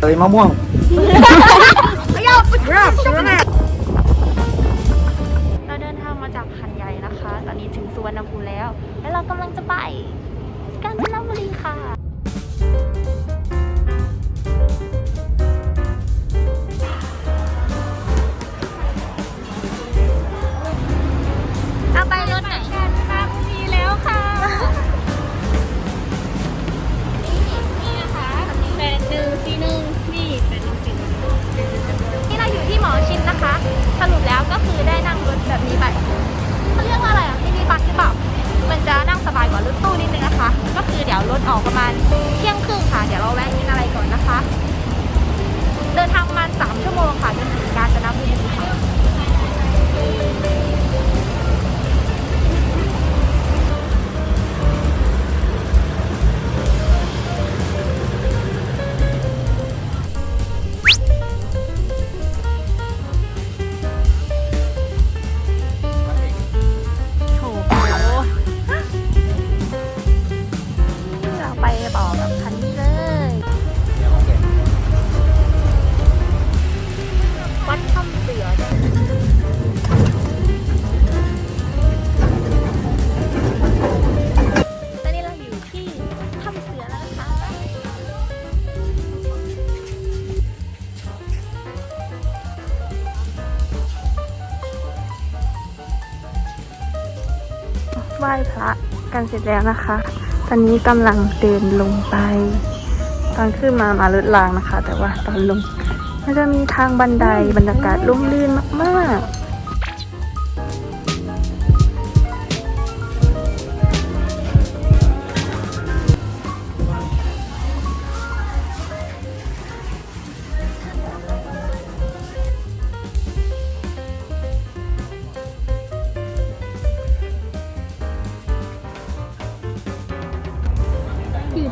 เลยมะม่วงเราเดินทางมาจากหันใหญ่นะคะ ตอนนี้ถึงสุวรรณภูมิแล้ว แล้วเรากำลังจะไป กาญจนบุรีค่ะ ไหว้พระกันเสร็จแล้วนะคะ ตอนนี้กำลังเดินลงไป ตอนขึ้นมามาลดลางนะคะ แต่ว่าตอนลงมันจะมีทางบันไดบรรยากาศร่มรื่นมากๆ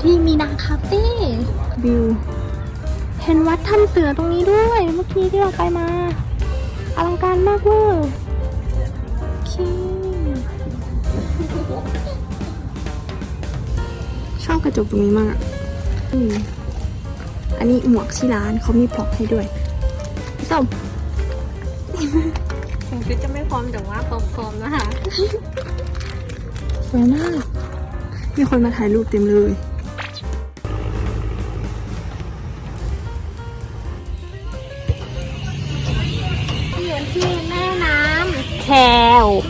ที่มีนาคาเฟ่วิว เห็นวัดถ้ำเสือตรงนี้ด้วย เมื่อกี้ที่เราไปมา อลังการมากเวอร์โอเคชอบกระจกตรงนี้มากอะอืมอันนี้หมวกที่ร้านเขามีพร็อพให้ด้วยพี่ส้มถึงชุดจะไม่พร้อมแต่ว่าพร้อมๆนะคะสวยมากมีคนมาถ่ายรูปเต็มเลยอยู่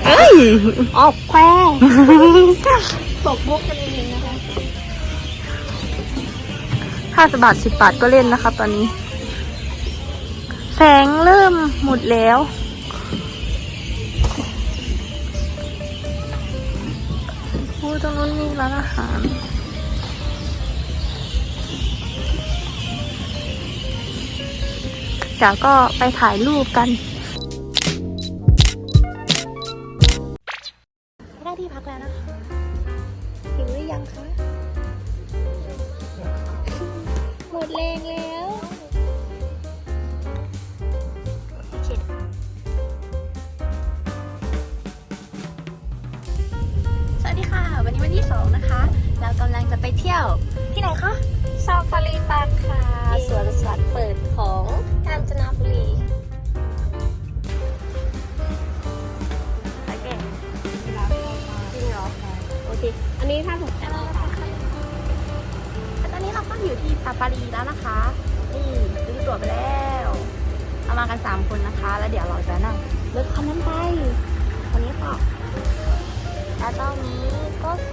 เอ้ย ออกแควตกมุกกันเองนะคะห้าสิบบาทสิบบาทก็เล่นนะคะตอนนี้ แสงเริ่มหมดแล้ว โอ้ตรงนู้นมีร้านอาหารเดี๋ยวก็ไปถ่ายรูปกัน ได้ที่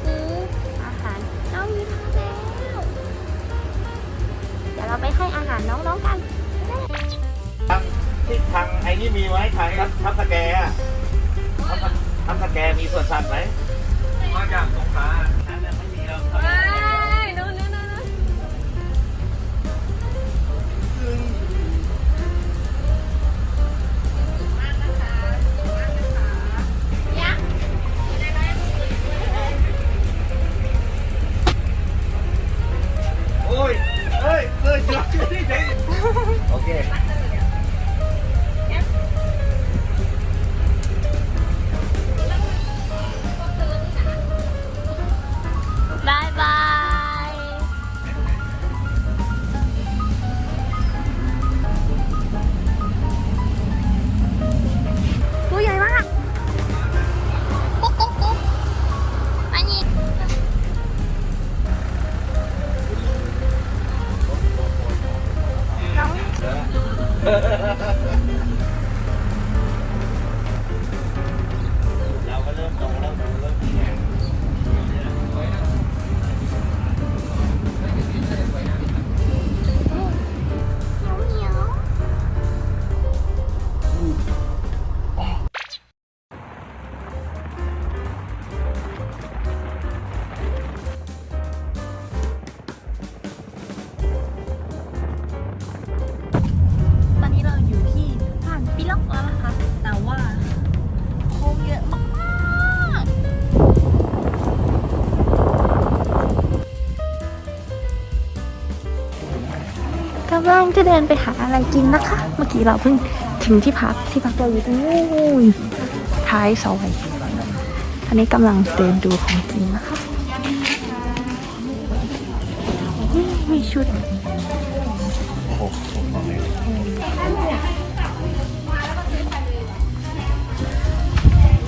ซื้ออาหารน้องยิ้มมาแล้ว เดี๋ยวเราไปให้อาหารน้องๆกันที่ทางไอ้นี่มีไว้ทางทับทับสแกอะทับทับสแกมีสวนสัตว์ไหมมาจากสงขลา กำลังจะเดินไปหาอะไรกินนะคะ เมื่อกี้เราเพิ่งถึงที่พักที่พักเราอยู่ตรงนู้นท้ายซอยอันนี้กำลังเดินดูของกินนะคะมีชุด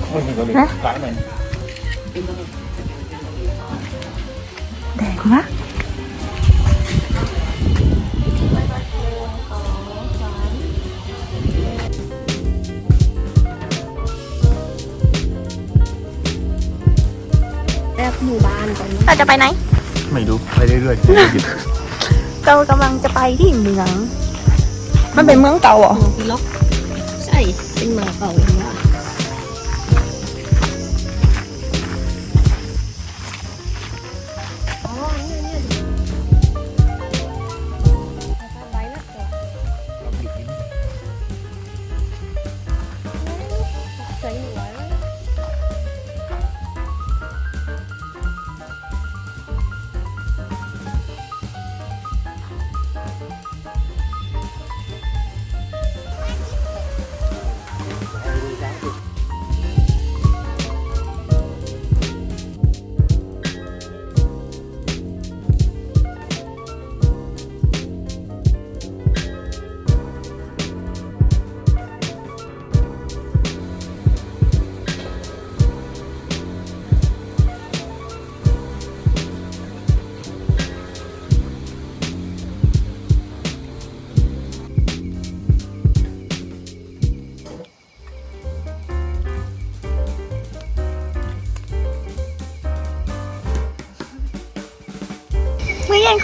โอ้ยนี่ก็เลยฮะแดงมาก เราจะไปไหน ไม่รู้ไปเรื่อยๆไม่หยุดเรากำลังจะไปที่เมือง มันเป็นเมืองเก่าเหรอเมืองพิล็อกใช่ เป็นเมืองเก่าอย่างเงี้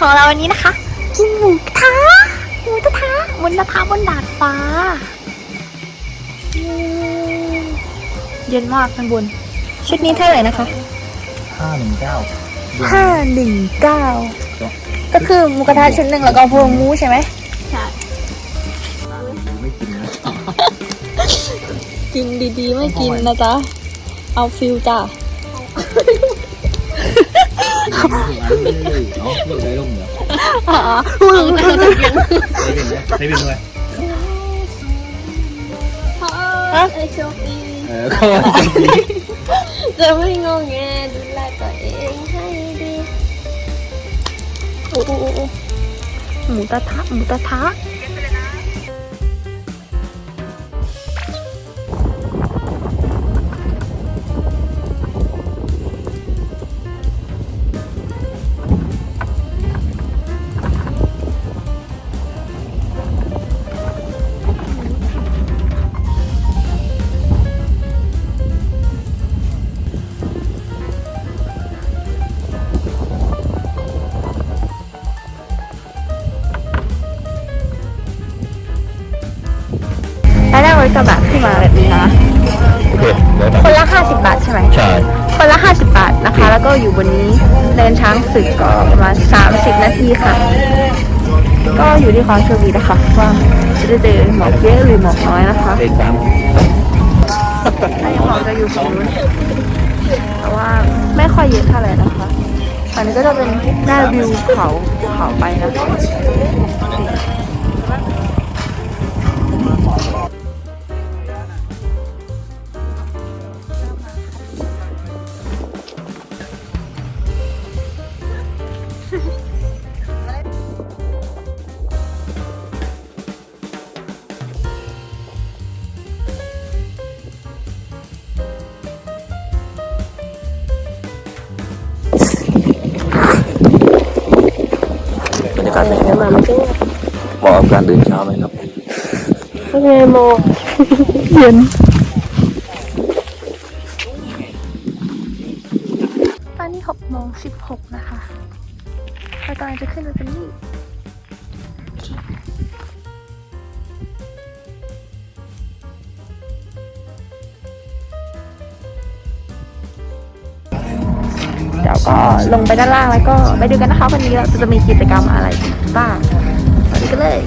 ของเราวันนี้นะคะ กินหมูกระทะหมูกระทะบนกระทะบนดาดฟ้าอืมเย็นมากข้างบน ชุดนี้เท่าไหร่นะคะห้าหนึ่งเก้าห้าหนึ่งเก้าก็คือหมูกระทะชุดหนึ่งแล้วก็พวงหมูใช่ไหมไม่กินนะกินดีๆ ไม่กินนะจ๊ะ เอาฟิลจ้ะ เอาพูดได้ลงเหรออ๋อได้เป็นไหมไหมูกระทะหมูกระทะแล้วได้รถกระบะขึ้นมาแบบนี้นะโอเคเดี๋ยวคนละ 50 บาทใช่ไหม ใช่ คนละ 50 บาทนะคะ แล้วก็อยู่บนนี้เดินช้างศึกก็ประมาณ 30 นาทีค่ะ ก็อยู่ที่ความโชคดีนะคะว่าจะได้เจอหมอกเยอะหรือหมอกน้อยนะคะเลขสามถ้ายังหมอกจะอยู่ฝั่งนู้นแต่ว่าไม่ค่อยเยอะเท่าไหร่นะคะอันนี้ก็จะเป็นหน้าวิวเขาภูเขาไปนะคะ บรรยากาศเป็นไงมาไม่ถึงเหมาะกับการเดินเช้าไหมครับเป็นไงโมเย็นตอนนี้6โมง16นะคะเรากำลังจะขึ้นไปเป็น ก็ลงไปด้านล่างแล้วก็ไปดูกันนะคะวันนี้เราจะมีกิจกรรมอะไรบ้างไปดูกันเลย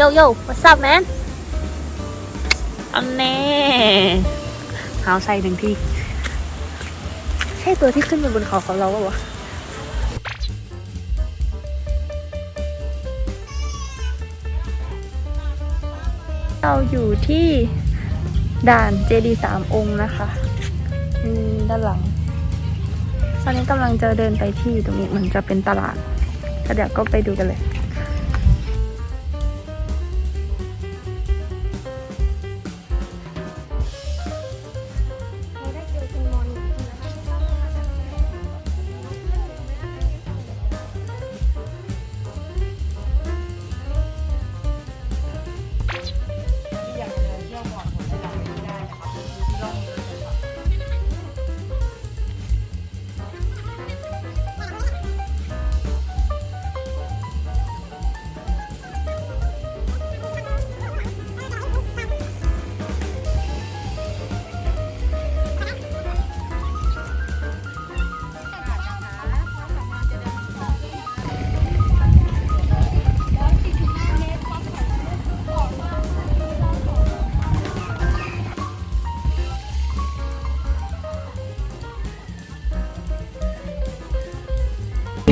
โยโย่ what's up man อันแน่เท้าใส่หนึ่งที่ ใช่ตัวที่ขึ้นไปบนเขาของเราปะวะเราอยู่ที่ด่านเจดีสามองค์นะคะอืมด้านหลัง ตอนนี้กำลังจะเดินไปที่ตรงนี้มันจะเป็นตลาดก็เดี๋ยวก็ไปดูกันเลย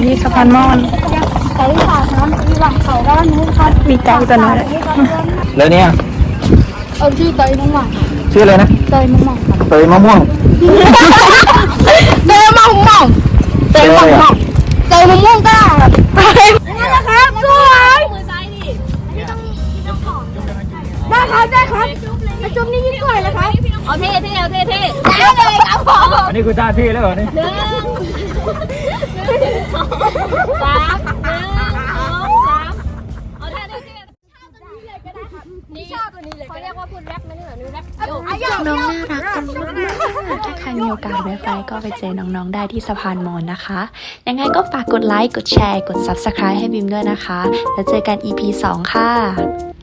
นี่สะพานมอนใช้ฝาน้ำที่หลังเขาด้านนู้นครับมีไกลจะน้อยแล้วเนี่ยเอาชื่อเตยมะม่วงชื่ออะไรนะเตยมะม่วงครับเตยมะม่วงเตยมะม่วงเตยมะม่วงเตยมะม่วงก็ได้ครับนั่นแหละครับสวยมือซ้ายนี่ได้ครับได้ครับไปจุ๊บนี่ยิ่งสวยเลยครับเอาเท่เท่เอาเท่เท่ได้เลยครับผมอันนี้คือท่าที่แล้วเหรอเนี่ยหนึ่ง สองสามหนึ่งสองสามเอาท่าเท่ๆท่าตัวนี้เลยก็ได้ครับนี่ชอบตัวนี้เลยเขาเรียกว่าพูดแรปไหมเนี่ยหรือแรปโยน้องน่ารักกันมากๆถ้าใครมีโอกาสแวะไปก็ไปเจอน้องๆได้ที่สะพานมอนนะคะ ยังไงก็ฝากกดไลค์ กดแชร์ กด Subscribe ให้บิมด้วยนะคะ แล้วเจอกัน EP 2 ค่ะ